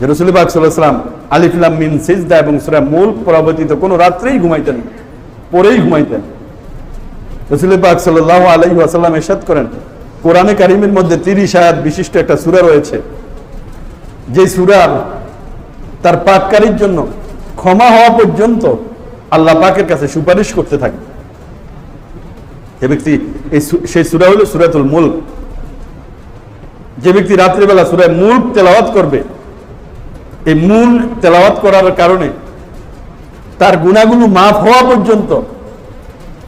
রসুল পাক সাল্লাম আলিফুল্লাম মিন সিজদা এবং সুরা মূল পরবর্তীত কোনো রাত্রেই ঘুমাইতেন পরেই ঘুমাইতেন। রসুল পাক সাল্লাহ আলহি আসাল্লাম এরশাদ করেন, কোরআনে কারিমের মধ্যে তিরিশ আয়াত বিশিষ্ট একটা সুরা রয়েছে। যে সুরার তার পাককারীর জন্য ক্ষমা হওয়া পর্যন্ত আল্লাহ পাকের কাছে সুপারিশ করতে থাকে। যে ব্যক্তি এই সেই সুরা হলো সুরাতুল মুল্ক। যে ব্যক্তি রাত্রিবেলা সুরায় মুল্ক তেলাওয়াত করবে এই মূল তেলাওয়াত করার কারণে তার গুণাগুলো মাফ হওয়া পর্যন্ত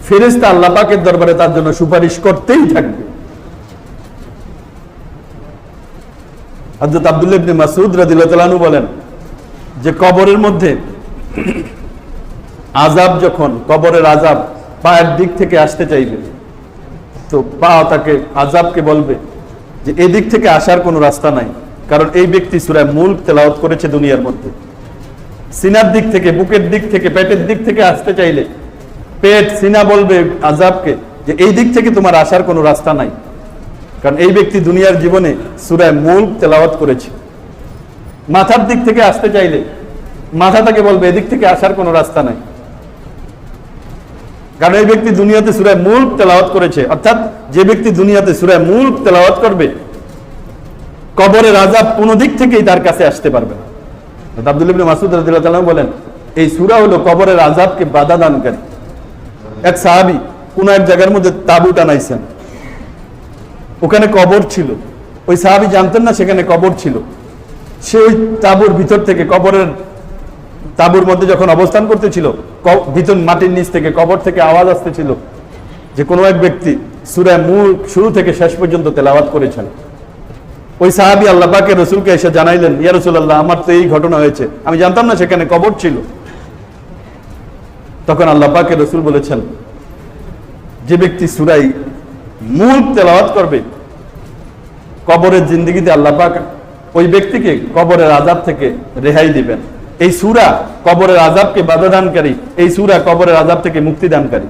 ফেরেস্তা আল্লাহ পাকের দরবারে তার জন্য সুপারিশ করতেই থাকবে। হযরত আব্দুল্লাহ ইবনে মাসউদ রাদিয়াল্লাহু বলেন যে কবরের মধ্যে আজাব যখন, কবরের আজাব পায়ের দিক থেকে আসতে চাইবে, তো পা তাকে আজাবকে বলবে যে এদিক থেকে আসার কোনো রাস্তা নাই। কারণ এই ব্যক্তি সুরায় মূল তেলাওয়াত করেছে দুনিয়ার মধ্যে। সিনার দিক থেকে, বুকের দিক থেকে, পেটের দিক থেকে আসতে চাইলে পেট সিনা বলবে আজাবকে যে এই দিক থেকে তোমার আসার কোনো রাস্তা নাই। কারণ এই ব্যক্তি দুনিয়ার জীবনে সুরায় মূল তেলাওয়াত করেছে। মাথার দিক থেকে আসতে চাইলে মাথা তাকে বলবে, এদিক থেকে আসার কোনো রাস্তা নাই। কারণ এই ব্যক্তি দুনিয়াতে সুরায় মূল তেলাওয়াত করেছে। অর্থাৎ যে ব্যক্তি দুনিয়াতে সুরায় মূল তেলাওয়াত করবে কবরের আজাব কোন দিক থেকেই তার কাছে আসতে পারবে না। আব্দুল ইবনে মাসুদ বলেন, এই সূরা হলো কবরের আজাবকে বাধা দানকারী। এক সাহাবি কোন এক জায়গার মধ্যে তাবু টানাইছেন ওখানে কবর ছিল। ওই সাহাবি জানতেন না সেখানে কবর ছিল। সে ওই তাবুর ভিতর থেকে কবরের তাবুর মধ্যে যখন অবস্থান করতেছিল ভিতর মাটির নিচ থেকে কবর থেকে আওয়াজ আসতেছিল যে কোনো এক ব্যক্তি সুরায় মূল শুরু থেকে শেষ পর্যন্ত তেলাওয়াত করেছেন। ওই সাহাবি আল্লাহ পাকে রসুলকে এসে জানাইলেন, ইয়া রসুল্লাহ আমার তো এই ঘটনা হয়েছে। আমি জানতাম না সেখানে কবর ছিল। তখন আল্লাহ পাকে রসুল বলেছেন, যে ব্যক্তি সুরাই মূল তেলাওয়াত করবে, কবরের জিন্দগিতে আল্লাহ পাক ওই ব্যক্তিকে কবরের আজাব থেকে রেহাই দিবেন। এই সুরা কবরের আজাবকে বাধাদানকারী, এই সুরা কবরের আজাব থেকে মুক্তিদানকারী।